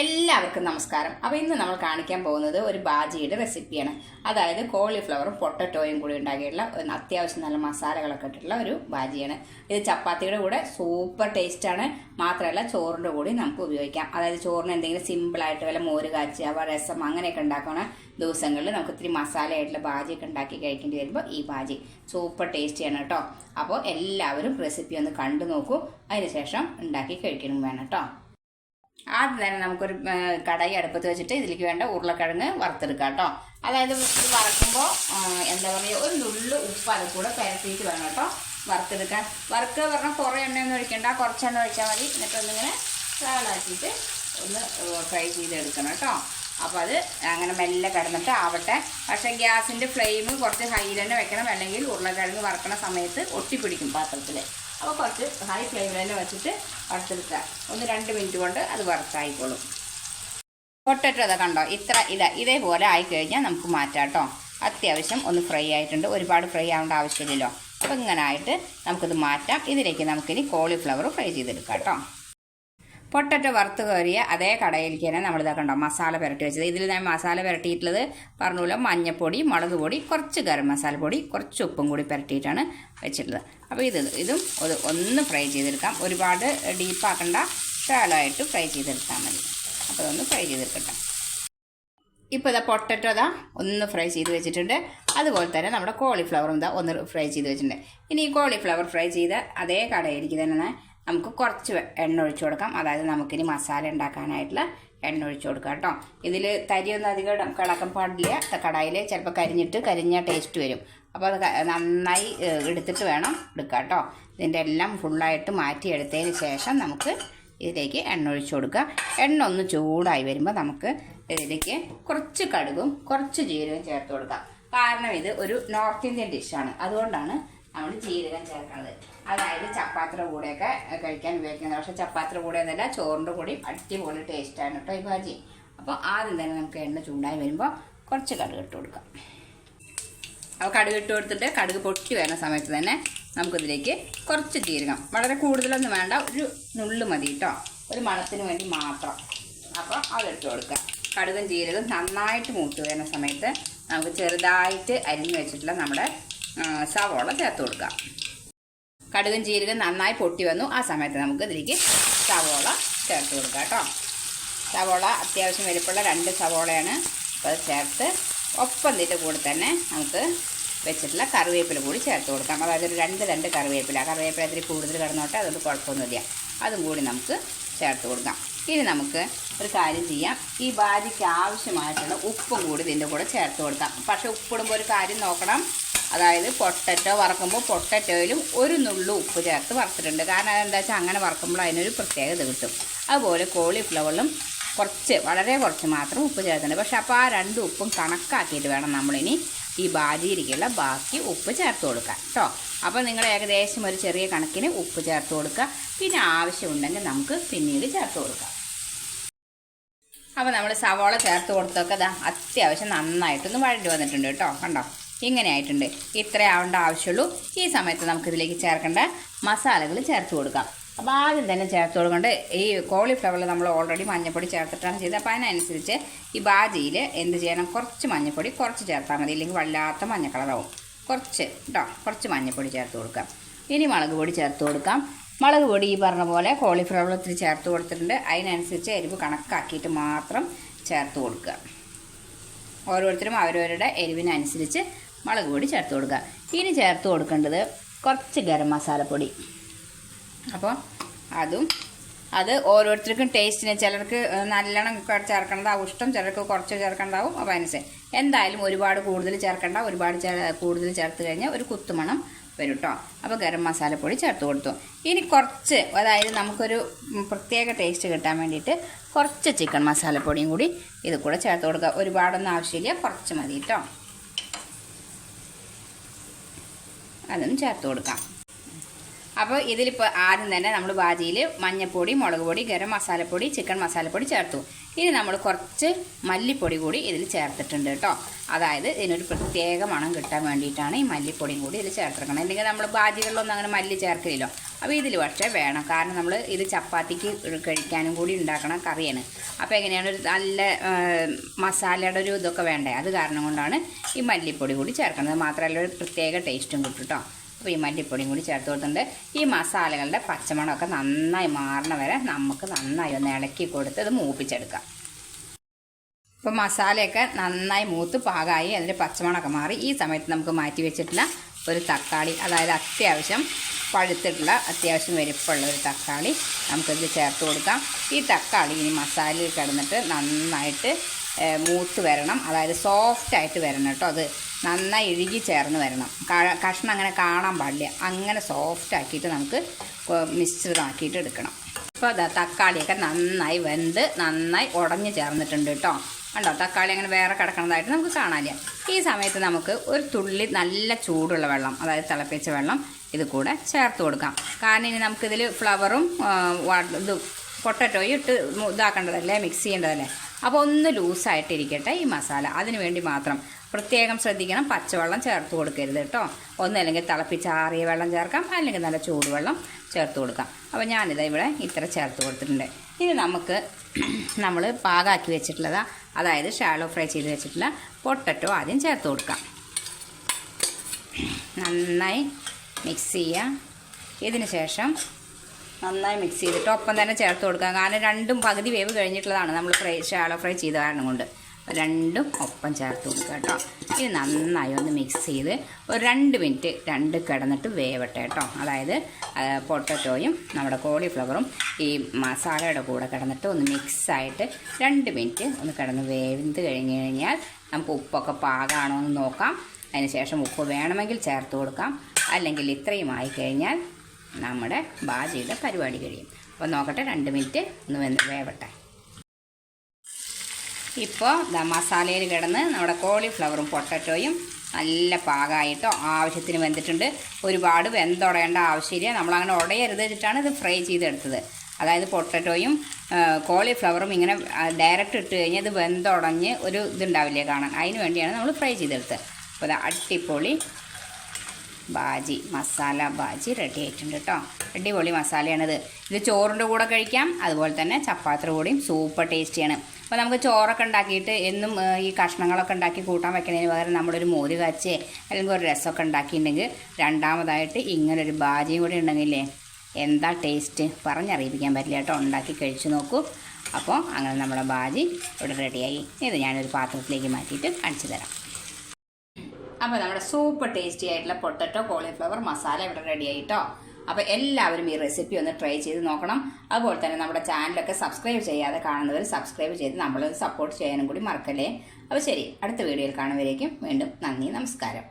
എല്ലാവർക്കും നമസ്കാരം. അപ്പോൾ ഇന്ന് നമ്മൾ കാണിക്കാൻ പോകുന്നത് ഒരു ബാജിയുടെ റെസിപ്പിയാണ്. അതായത് കോളിഫ്ലവറും പൊട്ടറ്റോയും കൂടി ഉണ്ടാക്കിയിട്ടുള്ള അത്യാവശ്യം നല്ല മസാലകളൊക്കെ ഇട്ടിട്ടുള്ള ഒരു ബാജിയാണ്. ഇത് ചപ്പാത്തിയുടെ കൂടെ സൂപ്പർ ടേസ്റ്റാണ് മാത്രമല്ല ചോറിന്റെ കൂടി നമുക്ക് ഉപയോഗിക്കാം. അതായത് ചോറിന് എന്തെങ്കിലും സിമ്പിളായിട്ട് വല്ല മോര് കാച്ചുക രസം അങ്ങനെയൊക്കെ ഉണ്ടാക്കുന്ന ദിവസങ്ങളിൽ നമുക്ക് ഇത്തിരി മസാലയായിട്ടുള്ള ബാജിയൊക്കെ ഉണ്ടാക്കി കഴിക്കേണ്ടി വരുമ്പോൾ ഈ ബാജി സൂപ്പർ ടേസ്റ്റിയാണ് കേട്ടോ. അപ്പോൾ എല്ലാവരും റെസിപ്പി ഒന്ന് കണ്ടു നോക്കൂ. അതിനുശേഷം ഉണ്ടാക്കി കഴിക്കണം വേണം കേട്ടോ. ആദ്യം തന്നെ നമുക്കൊരു കടായി അടുപ്പത്ത് വെച്ചിട്ട് ഇതിലേക്ക് വേണ്ട ഉരുളക്കിഴങ്ങ് വറുത്തെടുക്കാം കേട്ടോ. അതായത് ഇത് വറക്കുമ്പോൾ എന്താ പറയുക ഒരു നുള്ളു ഉപ്പ് അത് കൂടെ പരത്തിയിട്ട് വേണം കേട്ടോ വറുത്തെടുക്കാൻ. വറുക്കുക പറഞ്ഞാൽ കുറേ എണ്ണയൊന്നും ഒഴിക്കണ്ട കുറച്ച് എണ്ണ ഒഴിച്ചാൽ മതി. എന്നിട്ട് ഒന്നിങ്ങനെ സാലാക്കിയിട്ട് ഒന്ന് ഫ്രൈ ചെയ്തെടുക്കണം കേട്ടോ. അപ്പോൾ അത് അങ്ങനെ മെല്ലെ കിടന്നിട്ട് ആവട്ടെ. പക്ഷേ ഗ്യാസിന്റെ ഫ്ലെയിം കുറച്ച് ഹൈ തന്നെ വെക്കണം. അല്ലെങ്കിൽ ഉരുളക്കിഴങ്ങ് വറക്കണ സമയത്ത് ഒട്ടിപ്പിടിക്കും പാത്രത്തിൽ അപ്പോൾ കുറച്ച് ഹൈ ഫ്ലെയിമിൽ തന്നെ വെച്ചിട്ട് വറുത്തെടുക്കുക. ഒന്ന് രണ്ട് മിനിറ്റ് കൊണ്ട് അത് വറുത്തായിക്കോളും. പൊട്ടറ്റോ അതൊക്കെ കണ്ടോ? ഇത്ര ഇതാ ഇതേപോലെ ആയിക്കഴിഞ്ഞാൽ നമുക്ക് മാറ്റാം കേട്ടോ. അത്യാവശ്യം ഒന്ന് ഫ്രൈ ആയിട്ടുണ്ട്. ഒരുപാട് ഫ്രൈ ആവേണ്ട ആവശ്യമില്ലല്ലോ. അപ്പോൾ ഇങ്ങനെ ആയിട്ട് നമുക്കിത് മാറ്റാം. ഇതിലേക്ക് നമുക്കിനി കോളിഫ്ലവർ ഫ്രൈ ചെയ്തെടുക്കാം കേട്ടോ. പൊട്ടറ്റോ വറുത്ത് കയറിയ അതേ കടയിലേക്ക് തന്നെ നമ്മൾ ഇതാക്കണ്ടോ മസാല പുരട്ടി വെച്ചത്. ഇതിൽ ഞാൻ മസാല പുരട്ടിയിട്ടുള്ളത് പറഞ്ഞല്ലോ മഞ്ഞപ്പൊടി മുളക് പൊടി കുറച്ച് ഗരം മസാല പൊടി കുറച്ച് ഉപ്പും കൂടി പുരട്ടിയിട്ടാണ് വെച്ചിട്ടുള്ളത്. അപ്പോൾ ഇത് ഇതും ഒന്ന് ഫ്രൈ ചെയ്തെടുക്കാം. ഒരുപാട് ഡീപ്പാക്കണ്ട. ഷാലായിട്ട് ഫ്രൈ ചെയ്തെടുത്താൽ മതി. അപ്പോൾ അതൊന്ന് ഫ്രൈ ചെയ്തെടുക്കട്ടെ. ഇപ്പോൾ ഇതാ പൊട്ടറ്റോ ഇതാ ഒന്ന് ഫ്രൈ ചെയ്ത് വെച്ചിട്ടുണ്ട്. അതുപോലെ തന്നെ നമ്മുടെ കോളിഫ്ലവറും ഇതാ ഒന്ന് ഫ്രൈ ചെയ്ത് വെച്ചിട്ടുണ്ട്. ഇനി ഈ കോളിഫ്ലവർ ഫ്രൈ ചെയ്ത് അതേ കടയിലേക്ക് തന്നെ നമുക്ക് കുറച്ച് എണ്ണ ഒഴിച്ചു കൊടുക്കാം. അതായത് നമുക്കിനി മസാല ഉണ്ടാക്കാനായിട്ടുള്ള എണ്ണ ഒഴിച്ചു കൊടുക്കാം കേട്ടോ. ഇതിൽ തരിയൊന്നും അധികം കിളക്കം പാടില്ല. കടായിൽ ചിലപ്പോൾ കരിഞ്ഞിട്ട് കരിഞ്ഞ ടേസ്റ്റ് വരും. അപ്പോൾ അത് നന്നായി എടുത്തിട്ട് വേണം എടുക്കാം കേട്ടോ. ഇതിന്റെ എല്ലാം ഫുള്ളായിട്ട് മാറ്റി എടുത്തതിന് ശേഷം നമുക്ക് ഇതിലേക്ക് എണ്ണ ഒഴിച്ചു കൊടുക്കുക. എണ്ണ ഒന്ന് ചൂടായി വരുമ്പോൾ നമുക്ക് ഇതിലേക്ക് കുറച്ച് കടുകും കുറച്ച് ജീരകം ചേർത്ത് കൊടുക്കാം. കാരണം ഇത് ഒരു നോർത്ത് ഇന്ത്യൻ ഡിഷാണ് അതുകൊണ്ടാണ് നമ്മൾ ജീരകം ചേർക്കുന്നത്. അതായത് ചപ്പാത്തിയുടെ കൂടെയൊക്കെ കഴിക്കാൻ ഉപയോഗിക്കുന്നത്. പക്ഷെ ചപ്പാത്തിയുടെ കൂടെ എന്നല്ല ചോറിന്റെ കൂടി അടിപൊളി ടേസ്റ്റാണ് കേട്ടോ ഈ ഭാജി. അപ്പോൾ ആദ്യം തന്നെ നമുക്ക് എണ്ണ ചൂടായി വരുമ്പോൾ കുറച്ച് കടുക് ഇട്ട് കൊടുക്കാം. അപ്പോൾ കടുക് ഇട്ട് കൊടുത്തിട്ട് കടുക് പൊട്ടി വരുന്ന സമയത്ത് തന്നെ നമുക്കിതിലേക്ക് കുറച്ച് ജീരകം. വളരെ കൂടുതലൊന്നും വേണ്ട ഒരു നുള്ളു മതി കേട്ടോ. ഒരു മണത്തിന് വേണ്ടി മാത്രം. അപ്പോൾ അതിട്ട് കൊടുക്കുക. കടുകും ജീരകം നന്നായിട്ട് മൂത്ത് വരുന്ന സമയത്ത് നമുക്ക് ചെറുതായിട്ട് അരിഞ്ഞു വെച്ചിട്ടുള്ള നമ്മുടെ സവോള ചേർത്ത് കൊടുക്കാം. കടുകും ജീരകം നന്നായി പൊട്ടി വന്നു. ആ സമയത്ത് നമുക്ക് ഇതിലേക്ക് സവോള ചേർത്ത് കൊടുക്കാം കേട്ടോ. സവോള അത്യാവശ്യം വലിപ്പമുള്ള രണ്ട് സവോളയാണ്. അപ്പോൾ അത് ചേർത്ത് ഒപ്പം ഇതിന്റെ കൂടെ തന്നെ നമുക്ക് വെച്ചിട്ടുള്ള കറിവേപ്പില കൂടി ചേർത്ത് കൊടുക്കാം. അതായത് ഒരു രണ്ട് രണ്ട് കറിവേപ്പില. കറിവേപ്പില ഇത്തിരി കൂടുതൽ കിടന്നോട്ടെ അതുകൊണ്ട് കുഴപ്പമൊന്നുമില്ല. അതും കൂടി നമുക്ക് ചേർത്ത് കൊടുക്കാം. ഇനി നമുക്ക് ഒരു കാര്യം ചെയ്യാം. ഈ ബാജിക്ക് ആവശ്യമായിട്ടുള്ള ഉപ്പും കൂടി ഇതിന്റെ കൂടെ ചേർത്ത് കൊടുക്കാം. പക്ഷേ ഉപ്പിടുമ്പോൾ ഒരു കാര്യം നോക്കണം. അതായത് പൊട്ടറ്റോ വറക്കുമ്പോൾ പൊട്ടറ്റോയിലും ഒരു നുള്ളു ഉപ്പ് ചേർത്ത് വറുത്തിട്ടുണ്ട്. കാരണം അതെന്താ വെച്ചാൽ അങ്ങനെ വറക്കുമ്പോൾ അതിനൊരു പ്രത്യേകത കിട്ടും. അതുപോലെ കോളിഫ്ലവറിലും കുറച്ച് വളരെ കുറച്ച് മാത്രം ഉപ്പ് ചേർത്തിട്ടുണ്ട്. പക്ഷേ അപ്പോൾ ആ രണ്ട് ഉപ്പും കണക്കാക്കിയിട്ട് വേണം നമ്മളിനി ഈ ബാജിയിരിക്കുള്ള ബാക്കി ഉപ്പ് ചേർത്ത് കൊടുക്കാൻ. കേട്ടോ അപ്പോൾ നിങ്ങൾ ഏകദേശം ഒരു ചെറിയ കണക്കിന് ഉപ്പ് ചേർത്ത് കൊടുക്കുക. പിന്നെ ആവശ്യമുണ്ടെങ്കിൽ നമുക്ക് പിന്നീട് ചേർത്ത് കൊടുക്കാം. അപ്പോൾ നമ്മൾ സവാള ചേർത്ത് കൊടുത്തൊക്കെ അത്യാവശ്യം നന്നായിട്ടൊന്ന് വഴണ്ടി വന്നിട്ടുണ്ട് കേട്ടോ. കണ്ടോ? ഇങ്ങനെ ആയിട്ടുണ്ട്. ഇത്ര ആവേണ്ട ആവശ്യമുള്ളൂ. ഈ സമയത്ത് നമുക്കിതിലേക്ക് ചേർക്കേണ്ട മസാലകൾ ചേർത്ത് കൊടുക്കാം. അപ്പോൾ ആദ്യം തന്നെ ചേർത്ത് കൊടുക്കേണ്ട ഈ കോളിഫ്ലവറിൽ നമ്മൾ ഓൾറെഡി മഞ്ഞപ്പൊടി ചേർത്തിട്ടാണ് ചെയ്തത്. അപ്പോൾ അതിനനുസരിച്ച് ഈ ബാജിയിൽ എന്ത് ചെയ്യണം? കുറച്ച് മഞ്ഞപ്പൊടി കുറച്ച് ചേർത്താൽ മതി. ഇല്ലെങ്കിൽ വല്ലാത്ത മഞ്ഞ കളറാവും കുറച്ച് കേട്ടോ കുറച്ച് മഞ്ഞപ്പൊടി ചേർത്ത് കൊടുക്കാം. ഇനി മുളക് പൊടി ചേർത്ത് കൊടുക്കാം. മുളക് പൊടി ഈ പറഞ്ഞ പോലെ കോളിഫ്ലവർ ഒത്തിരി ചേർത്ത് കൊടുത്തിട്ടുണ്ട്. അതിനനുസരിച്ച് എരിവ് കണക്കാക്കിയിട്ട് മാത്രം ചേർത്ത് കൊടുക്കുക. ഓരോരുത്തരും അവരവരുടെ എരിവിനനുസരിച്ച് മുളക് പൊടി ചേർത്ത് കൊടുക്കുക. ഇനി ചേർത്ത് കൊടുക്കേണ്ടത് കുറച്ച് ഗരം മസാലപ്പൊടി. അപ്പോൾ അതും അത് ഓരോരുത്തർക്കും ടേസ്റ്റിന് ചിലർക്ക് നല്ലോണം ചേർക്കേണ്ടതാവും ഇഷ്ടം ചിലർക്ക് കുറച്ച് ചേർക്കേണ്ടതാവും. അപ്പോൾ അനുസരിച്ച് എന്തായാലും ഒരുപാട് കൂടുതൽ ചേർക്കേണ്ട. ഒരുപാട് കൂടുതൽ ചേർത്ത് കഴിഞ്ഞാൽ ഒരു കുത്തുമണം വരും കേട്ടോ അപ്പോൾ ഗരം മസാലപ്പൊടി ചേർത്ത് കൊടുത്തു. ഇനി കുറച്ച് അതായത് നമുക്കൊരു പ്രത്യേക ടേസ്റ്റ് കിട്ടാൻ വേണ്ടിയിട്ട് കുറച്ച് ചിക്കൻ മസാലപ്പൊടിയും കൂടി ഇത് കൂടെ ചേർത്ത് കൊടുക്കുക. ഒരുപാടൊന്നും ആവശ്യമില്ല. കുറച്ച് മതി കേട്ടോ അതും ചേർത്ത് കൊടുക്കാം. അപ്പോൾ ഇതിലിപ്പോൾ ആദ്യം തന്നെ നമ്മൾ ബാജിയിൽ മഞ്ഞൾപ്പൊടി മുളക് പൊടി ഗരം മസാലപ്പൊടി ചിക്കൻ മസാലപ്പൊടി ചേർത്തു. ഇനി നമ്മൾ കുറച്ച് മല്ലിപ്പൊടി കൂടി ഇതിൽ ചേർത്തിട്ടുണ്ട് കേട്ടോ. അതായത് ഇതിനൊരു പ്രത്യേക മണം കിട്ടാൻ വേണ്ടിയിട്ടാണ് ഈ മല്ലിപ്പൊടിയും കൂടി ഇതിൽ ചേർത്തിരിക്കണം അല്ലെങ്കിൽ നമ്മൾ ബാജികളിലൊന്നും അങ്ങനെ മല്ലി ചേർക്കില്ലല്ലോ അപ്പോൾ ഇതിൽ പക്ഷേ വേണം. കാരണം നമ്മൾ ഇത് ചപ്പാത്തിക്ക് കഴിക്കാനും കൂടി ഉണ്ടാക്കണം കറിയാണ്. അപ്പോൾ എങ്ങനെയാണ് ഒരു നല്ല മസാലയുടെ ഒരു ഇതൊക്കെ വേണ്ടേ? അത് കാരണം കൊണ്ടാണ് ഈ മല്ലിപ്പൊടി കൂടി ചേർക്കുന്നത് മാത്രമല്ല ഒരു പ്രത്യേക ടേസ്റ്റും കിട്ടും കേട്ടോ. അപ്പോൾ ഈ മല്ലിപ്പൊടിയും കൂടി ചേർത്ത് കൊടുത്തിട്ടുണ്ട്. ഈ മസാലകളുടെ പച്ചമണമൊക്കെ നന്നായി മാറണ വരെ നമുക്ക് നന്നായി ഒന്ന് ഇളക്കി കൊടുത്ത് ഇത് മൂപ്പിച്ചെടുക്കാം. അപ്പോൾ മസാലയൊക്കെ നന്നായി മൂത്ത് പാകമായി അതിന്റെ പച്ചമണമൊക്കെ മാറി. ഈ സമയത്ത് നമുക്ക് മാറ്റി വെച്ചിട്ടുള്ള ഒരു തക്കാളി അതായത് അത്യാവശ്യം പഴുത്തിട്ടുള്ള അത്യാവശ്യം വലിപ്പമുള്ള ഒരു തക്കാളി നമുക്കിത് ചേർത്ത് കൊടുക്കാം. ഈ തക്കാളി ഇനി മസാലയിൽ കിടന്നിട്ട് നന്നായിട്ട് മൂത്ത് വരണം. അതായത് സോഫ്റ്റായിട്ട് വരണം കേട്ടോ അത്. നന്നായി ഇഴുകി ചേർന്ന് വരണം. കഷ്ണം അങ്ങനെ കാണാൻ പാടില്ല. അങ്ങനെ സോഫ്റ്റ് ആക്കിയിട്ട് നമുക്ക് മിശ്രിതമാക്കിയിട്ട് എടുക്കണം. അപ്പോൾ അതാ തക്കാളിയൊക്കെ നന്നായി വെന്ത് നന്നായി ഉടഞ്ഞു ചേർന്നിട്ടുണ്ട് കേട്ടോ. കണ്ടോ? തക്കാളി അങ്ങനെ വേറെ കിടക്കുന്നതായിട്ട് നമുക്ക് കാണാനില്ല. ഈ സമയത്ത് നമുക്ക് ഒരു തുള്ളി നല്ല ചൂടുള്ള വെള്ളം അതായത് തിളപ്പിച്ച വെള്ളം ഇത് കൂടെ ചേർത്ത് കൊടുക്കാം. കാരണം ഇനി നമുക്കിതിൽ ഫ്ലവറും ഇത് പൊട്ടറ്റോയും ഇട്ട് ഇതാക്കേണ്ടതല്ലേ മിക്സ് ചെയ്യേണ്ടതല്ലേ? അപ്പോൾ ഒന്ന് ലൂസായിട്ടിരിക്കട്ടെ ഈ മസാല. അതിന് വേണ്ടി മാത്രം പ്രത്യേകം ശ്രദ്ധിക്കണം പച്ചവെള്ളം ചേർത്ത് കൊടുക്കരുത് കേട്ടോ. ഒന്നല്ലെങ്കിൽ തിളപ്പിച്ചാറിയ വെള്ളം ചേർക്കാം അല്ലെങ്കിൽ നല്ല ചൂടുവെള്ളം ചേർത്ത് കൊടുക്കാം. അപ്പോൾ ഞാനിത് ഇവിടെ ഇത്ര ചേർത്ത് കൊടുത്തിട്ടുണ്ട്. ഇനി നമുക്ക് നമ്മൾ പാകാക്കി വെച്ചിട്ടുള്ളതാ അതായത് ഷാലോ ഫ്രൈ ചെയ്ത് വെച്ചിട്ടുള്ള പൊട്ടറ്റോ ആദ്യം ചേർത്ത് കൊടുക്കാം. നന്നായി മിക്സ് ചെയ്യുക ഇതിന് ശേഷം നന്നായി മിക്സ് ചെയ്തിട്ട് ഒപ്പം തന്നെ ചേർത്ത് കൊടുക്കാം. കാരണം രണ്ടും പകുതി വേവ് കഴിഞ്ഞിട്ടുള്ളതാണ് നമ്മൾ ഫ്രൈ ഷാലോ ഫ്രൈ ചെയ്ത കാരണം കൊണ്ട്. രണ്ടും ഒപ്പം ചേർത്ത് കൊടുക്കുക കേട്ടോ. ഇത് നന്നായി ഒന്ന് മിക്സ് ചെയ്ത് ഒരു രണ്ട് മിനിറ്റ് രണ്ട് കിടന്നിട്ട് വേവട്ടെ കേട്ടോ. അതായത് പൊട്ടറ്റോയും നമ്മുടെ കോളിഫ്ലവറും ഈ മസാലയുടെ കൂടെ കിടന്നിട്ട് ഒന്ന് മിക്സായിട്ട് രണ്ട് മിനിറ്റ് ഒന്ന് കിടന്ന് വേവിന്ത് കഴിഞ്ഞ് കഴിഞ്ഞാൽ നമുക്ക് ഉപ്പൊക്കെ പാകമാണോ എന്ന് നോക്കാം. അതിന് ശേഷം ഉപ്പ് വേണമെങ്കിൽ ചേർത്ത് കൊടുക്കാം. അല്ലെങ്കിൽ ഇത്രയും ആയി കഴിഞ്ഞാൽ നമ്മുടെ ബാജിയുടെ പരിപാടി കഴിയും. അപ്പോൾ നോക്കട്ടെ രണ്ട് മിനിറ്റ് ഒന്ന് വേവട്ടെ. ഇപ്പോൾ മസാലയിൽ കിടന്ന് നമ്മുടെ കോളിഫ്ലവറും പൊട്ടറ്റോയും നല്ല പാകമായിട്ടോ ആവശ്യത്തിന് വെന്തിട്ടുണ്ട്. ഒരുപാട് വെന്തുടയേണ്ട ആവശ്യമില്ല. നമ്മളങ്ങനെ ഉടയരുത് വെച്ചിട്ടാണ് ഇത് ഫ്രൈ ചെയ്തെടുത്തത്. അതായത് പൊട്ടറ്റോയും കോളിഫ്ലവറും ഇങ്ങനെ ഡയറക്റ്റ് ഇട്ട് കഴിഞ്ഞാൽ ഇത് വെന്തുടഞ്ഞ് ഒരു ഇതുണ്ടാവില്ലേ കാണാൻ. അതിന് വേണ്ടിയാണ് നമ്മൾ ഫ്രൈ ചെയ്തെടുത്തത്. അപ്പോൾ അത് അടിപൊളി ബാജി മസാല ബാജി റെഡി ആയിട്ടുണ്ട് കേട്ടോ അടിപൊളി മസാലയാണിത്. ഇത് ചോറിന്റെ കൂടെ കഴിക്കാം അതുപോലെ തന്നെ ചപ്പാത്തിയുടെ കൂടെയും സൂപ്പർ ടേസ്റ്റിയാണ് അപ്പോൾ നമുക്ക് ചോറൊക്കെ ഉണ്ടാക്കിയിട്ട് എന്നും ഈ കഷ്ണങ്ങളൊക്കെ ഉണ്ടാക്കി കൂട്ടാൻ വെക്കുന്നതിന് പകരം നമ്മളൊരു മോര് കാച്ചേ അല്ലെങ്കിൽ ഒരു രസമൊക്കെ ഉണ്ടാക്കിയിട്ടുണ്ടെങ്കിൽ രണ്ടാമതായിട്ട് ഇങ്ങനൊരു ബാജിയും കൂടി ഉണ്ടെങ്കിലേ എന്താ ടേസ്റ്റ് പറഞ്ഞറിയിപ്പിക്കാൻ പറ്റില്ല കേട്ടോ ഉണ്ടാക്കി കഴിച്ചു നോക്കൂ. അപ്പോൾ അങ്ങനെ നമ്മുടെ ബാജി ഇവിടെ റെഡിയായി ഇത് ഞാനൊരു പാത്രത്തിലേക്ക് മാറ്റിയിട്ട് കാണിച്ചു തരാം. അപ്പോൾ നമ്മുടെ സൂപ്പർ ടേസ്റ്റി ആയിട്ടുള്ള പൊട്ടറ്റോ കോളിഫ്ലവർ മസാല ഇവിടെ റെഡി ആയിട്ടോ. അപ്പോൾ എല്ലാവരും ഈ റെസിപ്പി ഒന്ന് ട്രൈ ചെയ്ത് നോക്കണം. അതുപോലെ തന്നെ നമ്മുടെ ചാനലൊക്കെ സബ്സ്ക്രൈബ് ചെയ്യാതെ കാണുന്നവർ സബ്സ്ക്രൈബ് ചെയ്ത് നമ്മളെ സപ്പോർട്ട് ചെയ്യാനും കൂടി മറക്കല്ലേ? അപ്പോൾ ശരി അടുത്ത വീഡിയോയിൽ കാണുന്നവരേക്കും വീണ്ടും നന്ദി നമസ്കാരം.